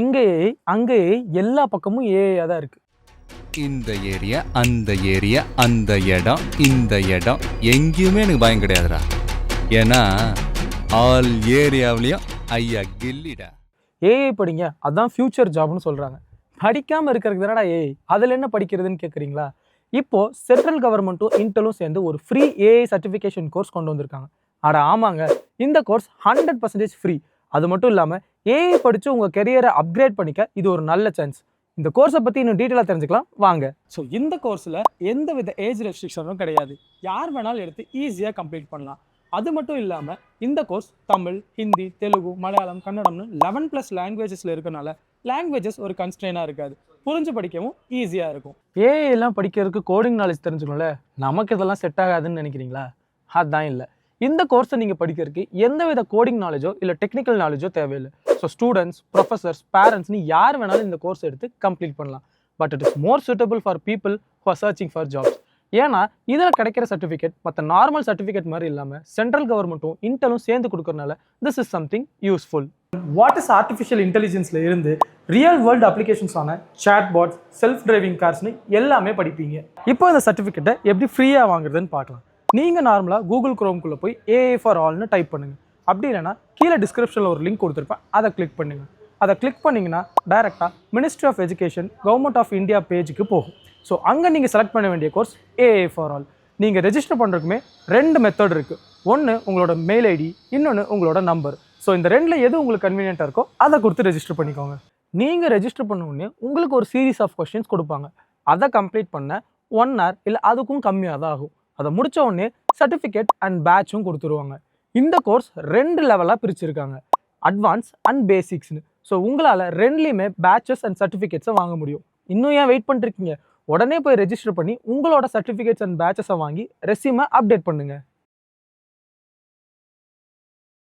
இங்கே அங்கே எல்லா பக்கமும் ஏஐயாக தான் இருக்குது இந்த ஏரியா அந்த ஏரியா அந்த இடம் இந்த இடம். எங்கேயுமே எனக்கு பயம் கிடையாதுடா. ஏன்னா ஆல் ஏரியாவிலையும் ஐயா கில்லிடா. ஏஐ படிங்க. அதான் ஃப்யூச்சர் ஜாப்னு சொல்கிறாங்க படிக்காமல் இருக்கிறதுக்கு தானடா ஏஐ அதில் என்ன படிக்கிறதுன்னு கேட்குறீங்களா இப்போது சென்ட்ரல் கவர்மெண்ட்டும் இன்டலும் சேர்ந்து ஒரு ஃப்ரீ ஏஐ சர்டிஃபிகேஷன் கோர்ஸ் கொண்டு வந்திருக்காங்க. அட ஆமாங்க. இந்த கோர்ஸ் ஹண்ட்ரட் பர்சன்டேஜ் ஃப்ரீ அது மட்டும் இல்லாமல் ஏஐ படித்து உங்கள் கெரியரை அப்கிரேட் பண்ணிக்க இது ஒரு நல்ல சான்ஸ் இந்த கோர்ஸை பற்றி இன்னும் டீட்டெயிலாக தெரிஞ்சுக்கலாம். வாங்க. ஸோ இந்த கோர்ஸில் எந்த வித ஏஜ் ரெஸ்ட்ரிக்ஷனும் கிடையாது. யார் வேணாலும் எடுத்து ஈஸியாக கம்ப்ளீட் பண்ணலாம். அது மட்டும் இல்லாமல் இந்த கோர்ஸ் தமிழ் ஹிந்தி தெலுங்கு மலையாளம் கன்னடம்னு லெவன் ப்ளஸ் லாங்குவேஜஸில் இருக்கனால லாங்குவேஜஸ் ஒரு கன்ஸ்ட்ரெயினாக இருக்காது. புரிஞ்சு படிக்கவும் ஈஸியாக இருக்கும். ஏஐ எல்லாம் படிக்கிறதுக்கு கோடிங் நாலேஜ் தெரிஞ்சுக்கணும்ல? நமக்கு இதெல்லாம் செட் ஆகாதுன்னு நினைக்கிறீங்களா? அதான் இல்லை. இந்த கோர்ஸை நீங்கள் படிக்கிறதுக்கு எந்தவித கோடிங் நாலேஜோ இல்லை டெக்னிக்கல் நாலேஜோ தேவையில்லை. ஸோ ஸ்டூடெண்ட்ஸ் ப்ரொஃபசர்ஸ் பேரண்ட்ஸ்னு யார் வேணாலும் இந்த கோர்ஸ் எடுத்து கம்ப்ளீட் பண்ணலாம். But it is more suitable for people for searching for jobs ஏன்னா இதில் கிடைக்கிற சர்டிஃபிகேட் மற்ற நார்மல் சர்டிஃபிகேட் மாதிரி இல்லாமல் சென்ட்ரல் கவர்மெண்ட்டும் இன்டலும் சேர்ந்து கொடுக்கறனால this is something useful what is artificial இன்டெலிஜென்ஸில் இருந்து ரியல் வேர்ல்டு அப்ளிகேஷன்ஸான சாட்பாட்ஸ் செல்ஃப் டிரைவிங் கார்ஸ்னு எல்லாமே படிப்பீங்க. இப்போ இந்த சர்டிஃபிகேட்டை எப்படி ஃப்ரீயாக வாங்குறதுன்னு பார்க்கலாம். நீங்கள் நார்மலாக கூகுள் குரோம்குள்ளே போய் ஏஏ ஃபார் ஆல்னு டைப் பண்ணுங்கள் அப்படி இல்லைன்னா கீழே டிஸ்கிரிப்ஷனில் ஒரு லிங்க் கொடுத்துருப்பேன். அதை கிளிக் பண்ணுங்கள் அதை கிளிக் பண்ணிங்கன்னா டைரெக்டாக ministry of education government of India பேஜுக்கு போகும். ஸோ அங்கே நீங்கள் செலக்ட் பண்ண வேண்டிய கோர்ஸ் ஏஏ ஃபார் ஆல் நீங்கள் ரெஜிஸ்டர் பண்ணுறதுக்குமே ரெண்டு மெத்தட் இருக்குது ஒன்று உங்களோட மெயில் ஐடி இன்னொன்று உங்களோட நம்பர் ஸோ இந்த ரெண்டில் எது உங்களுக்கு கன்வீனியண்ட்டாக இருக்கோ அதை கொடுத்து ரெஜிஸ்டர் பண்ணிக்கோங்க. நீங்கள் ரெஜிஸ்டர் பண்ண உடனே உங்களுக்கு ஒரு சீரீஸ் ஆஃப் கொஸ்டின்ஸ் கொடுப்பாங்க. அதை கம்ப்ளீட் பண்ண ஒன் ஹவர் இல்லை அதுக்கும் கம்மியாக தான் ஆகும். அதை முடித்த உடனே சர்டிஃபிகேட் அண்ட் பேட்சும் கொடுத்துருவாங்க. இந்த கோர்ஸ் ரெண்டு லெவலாக பிரிச்சுருக்காங்க. அட்வான்ஸ் அண்ட் பேசிக்ஸ்னு ஸோ உங்களால் ரெண்டுலேயுமே பேட்சஸ் அண்ட் சர்டிஃபிகேட்ஸை வாங்க முடியும். இன்னும் ஏன் வெயிட் பண்ணிருக்கீங்க உடனே போய் ரெஜிஸ்டர் பண்ணி உங்களோட சர்டிஃபிகேட்ஸ் அண்ட் பேட்சஸை வாங்கி ரெஸ்யூமை அப்டேட் பண்ணுங்கள்